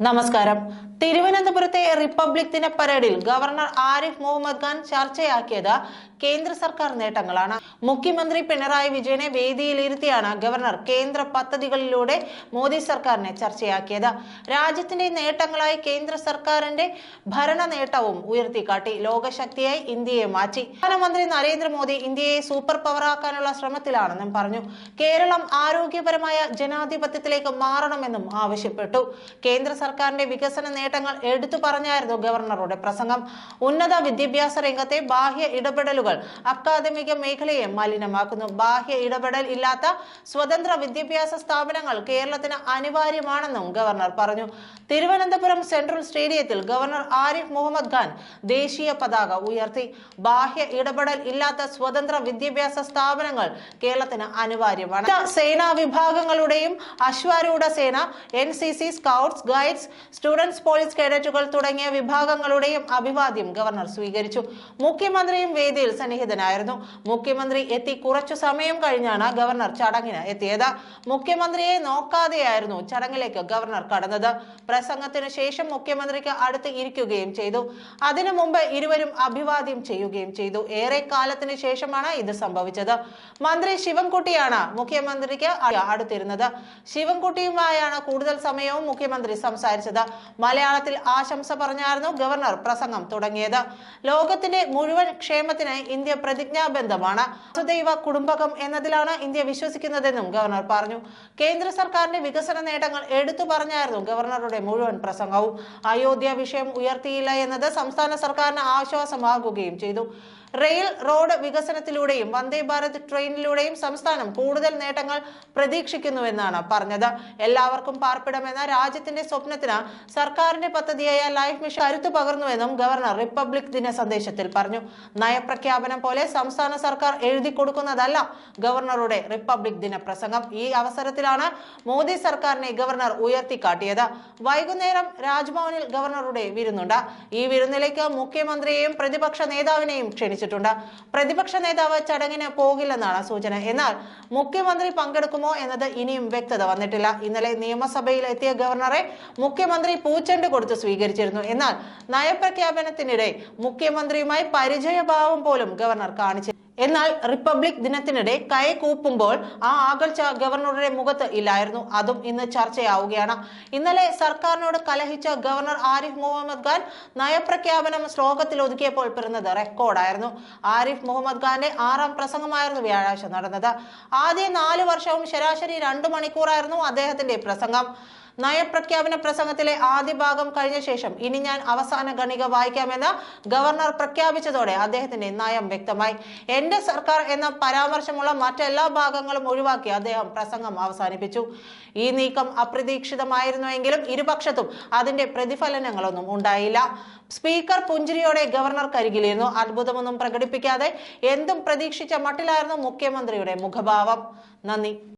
നമസ്കാരം. തിരുവനന്തപുരത്തെ റിപ്പബ്ലിക് ദിന പരേഡിൽ ഗവർണർ ആരിഫ് മുഹമ്മദ് ഖാൻ ചർച്ചയാക്കിയത് കേന്ദ്ര സർക്കാർ നേട്ടങ്ങളാണ്. മുഖ്യമന്ത്രി പിണറായി വിജയനെ വേദിയിലിരുത്തിയാണ് ഗവർണർ കേന്ദ്ര പദ്ധതികളിലൂടെ മോദി സർക്കാരിനെ ചർച്ചയാക്കിയത്. രാജ്യത്തിന്റെ നേട്ടങ്ങളായി കേന്ദ്ര സർക്കാരിന്റെ ഭരണ നേട്ടവും ഉയർത്തിക്കാട്ടി ലോകശക്തിയായി ഇന്ത്യയെ മാറ്റി. പ്രധാനമന്ത്രി നരേന്ദ്രമോദി ഇന്ത്യയെ സൂപ്പർ പവറാക്കാനുള്ള ശ്രമത്തിലാണെന്നും പറഞ്ഞു. കേരളം ആരോഗ്യപരമായ ജനാധിപത്യത്തിലേക്ക് മാറണമെന്നും ആവശ്യപ്പെട്ടു. കേന്ദ്ര സർക്കാരിന്റെ വികസന നേട്ടങ്ങൾ എടുത്തു പറഞ്ഞായിരുന്നു ഗവർണറുടെ പ്രസംഗം. ഉന്നത വിദ്യാഭ്യാസ രംഗത്തെ ബാഹ്യ ഇടപെടലുകൾ അക്കാദമിക മേഖലയെ മലിനമാക്കുന്നു. ബാഹ്യ ഇടപെടൽ ഇല്ലാത്ത സ്വതന്ത്ര വിദ്യാഭ്യാസ സ്ഥാപനങ്ങൾ കേരളത്തിന് അനിവാര്യമാണെന്നും ഗവർണർ പറഞ്ഞു. തിരുവനന്തപുരം സെൻട്രൽ സ്റ്റേഡിയത്തിൽ ഗവർണർ ആരിഫ് മുഹമ്മദ് ഖാൻ ദേശീയ പതാക ഉയർത്തി. ബാഹ്യ ഇടപെടൽ ഇല്ലാത്ത സ്വതന്ത്ര വിദ്യാഭ്യാസ സ്ഥാപനങ്ങൾ കേരളത്തിന് അനിവാര്യമാണ്. സേനാ വിഭാഗങ്ങളുടെയും അശ്വാരൂഢ സേന N C C scouts guides students police കേഡറ്റുകൾ തുടങ്ങിയ വിഭാഗങ്ങളുടെയും അഭിവാദ്യം ഗവർണർ സ്വീകരിച്ചു. മുഖ്യമന്ത്രിയും വേദിയിൽ സന്നിഹിതനായിരുന്നു. മുഖ്യമന്ത്രി എത്തി കുറച്ചു സമയം കഴിഞ്ഞാണ് ഗവർണർ ചടങ്ങിന് എത്തിയത്. മുഖ്യമന്ത്രിയെ നോക്കാതെയായിരുന്നു ചടങ്ങിലേക്ക് ഗവർണർ കടന്നത്. പ്രസംഗത്തിന് ശേഷം മുഖ്യമന്ത്രിക്ക് അടുത്ത് ഇരിക്കുകയും ചെയ്തു. അതിനു മുമ്പ് ഇരുവരും അഭിവാദ്യം ചെയ്യുകയും ചെയ്തു. ഏറെ കാലത്തിന് ശേഷമാണ് ഇത് സംഭവിച്ചത്. മന്ത്രി ശിവൻകുട്ടിയാണ് മുഖ്യമന്ത്രിക്ക് അടുത്തിരുന്നത്. ശിവൻകുട്ടിയുമായാണ് കൂടുതൽ സമയവും മുഖ്യമന്ത്രി സംസാരിച്ചത്. മലയാളത്തിൽ ആശംസ പറഞ്ഞായിരുന്നു ഗവർണർ പ്രസംഗം തുടങ്ങിയത്. ലോകത്തിന്റെ മുഴുവൻ ക്ഷേമത്തിന് ഇന്ത്യ പ്രതിജ്ഞാബന്ധമാണ് വസുദൈവ കുടുംബകം എന്നതിലാണ് ഇന്ത്യ വിശ്വസിക്കുന്നതെന്നും ഗവർണർ പറഞ്ഞു. കേന്ദ്ര സർക്കാരിന്റെ വികസന നേട്ടങ്ങൾ എടുത്തു പറഞ്ഞായിരുന്നു ഗവർണറുടെ മുഴുവൻ പ്രസംഗവും. അയോധ്യ വിഷയം ഉയർത്തിയില്ല എന്നത് സംസ്ഥാന സർക്കാരിന് ആശ്വാസമാകുകയും ചെയ്തു. റെയിൽ റോഡ് വികസനത്തിലൂടെയും വന്ദേ ഭാരത് ട്രെയിനിലൂടെയും സംസ്ഥാനം കൂടുതൽ നേട്ടങ്ങൾ പ്രതീക്ഷിക്കുന്നുവെന്നാണ് പറഞ്ഞത്. എല്ലാവർക്കും പാർപ്പിടമെന്ന രാജ്യത്തിന്റെ സ്വപ്നത്തിന് സർക്കാരിന്റെ പദ്ധതിയായ ലൈഫ് മിഷൻ കരുത്തു പകർന്നുവെന്നും ഗവർണർ റിപ്പബ്ലിക് ദിന സന്ദേശത്തിൽ പറഞ്ഞു. നയപ്രഖ്യാപനം പോലെ സംസ്ഥാന സർക്കാർ എഴുതി കൊടുക്കുന്നതല്ല ഗവർണറുടെ റിപ്പബ്ലിക് ദിന പ്രസംഗം. ഈ അവസരത്തിലാണ് മോദി സർക്കാരിനെ ഗവർണർ ഉയർത്തിക്കാട്ടിയത്. വൈകുന്നേരം രാജ്ഭവനിൽ ഗവർണറുടെ വിരുന്നുണ്ട്. ഈ വിരുന്നിലേക്ക് മുഖ്യമന്ത്രിയെയും പ്രതിപക്ഷ നേതാവിനെയും ക്ഷണിച്ചിട്ടുണ്ട്. പ്രതിപക്ഷ നേതാവ് ചടങ്ങിന് പോകില്ലെന്നാണ് സൂചന. എന്നാൽ മുഖ്യമന്ത്രി പങ്കെടുക്കുമോ എന്നത് ഇനിയും വ്യക്തത വന്നിട്ടില്ല. ഇന്നലെ നിയമസഭയിൽ എത്തിയ ഗവർണറെ മുഖ്യമന്ത്രി പൂച്ചെണ്ട് കൊടുത്ത് സ്വീകരിച്ചിരുന്നു. എന്നാൽ നയപ്രഖ്യാപനത്തിനിടെ മുഖ്യമന്ത്രിയുമായി പരിചയഭാവം പോലും ഗവർണർ കാണിച്ചു എന്നാൽ റിപ്പബ്ലിക് ദിനത്തിനിടെ കൈ കൂപ്പുമ്പോൾ ആ ആകൽച്ച ഗവർണറുടെ മുഖത്ത് ഇല്ലായിരുന്നു. അതും ഇന്ന് ചർച്ചയാവുകയാണ്. ഇന്നലെ സർക്കാരിനോട് കലഹിച്ച ഗവർണർ ആരിഫ് മുഹമ്മദ് ഖാൻ നയപ്രഖ്യാപനം ശ്ലോകത്തിൽ ഒതുക്കിയപ്പോൾ പിറന്നത് റെക്കോർഡായിരുന്നു. ആരിഫ് മുഹമ്മദ് ഖാന്റെ ആറാം പ്രസംഗമായിരുന്നു വ്യാഴാഴ്ച നടന്നത്. ആദ്യ നാല് വർഷവും ശരാശരി രണ്ടു മണിക്കൂറായിരുന്നു അദ്ദേഹത്തിന്റെ പ്രസംഗം. നയപ്രഖ്യാപന പ്രസംഗത്തിലെ ആദ്യ ഭാഗം കഴിഞ്ഞ ശേഷം ഇനി ഞാൻ അവസാന ഗണിക വായിക്കാമെന്ന് ഗവർണർ പ്രഖ്യാപിച്ചതോടെ അദ്ദേഹത്തിന്റെ നയം വ്യക്തമായി. എന്റെ സർക്കാർ എന്ന പരാമർശമുള്ള മറ്റെല്ലാ ഭാഗങ്ങളും ഒഴിവാക്കി അദ്ദേഹം പ്രസംഗം അവസാനിപ്പിച്ചു. ഈ നീക്കം അപ്രതീക്ഷിതമായിരുന്നുവെങ്കിലും ഇരുപക്ഷത്തും അതിന്റെ പ്രതിഫലനങ്ങളൊന്നും ഉണ്ടായില്ല. സ്പീക്കർ പുഞ്ചിരിയോടെ ഗവർണർ കരികിലിരുന്നു. അത്ഭുതമൊന്നും പ്രകടിപ്പിക്കാതെ എന്തും പ്രതീക്ഷിച്ച മട്ടിലായിരുന്നു മുഖ്യമന്ത്രിയുടെ മുഖഭാവം. നന്ദി.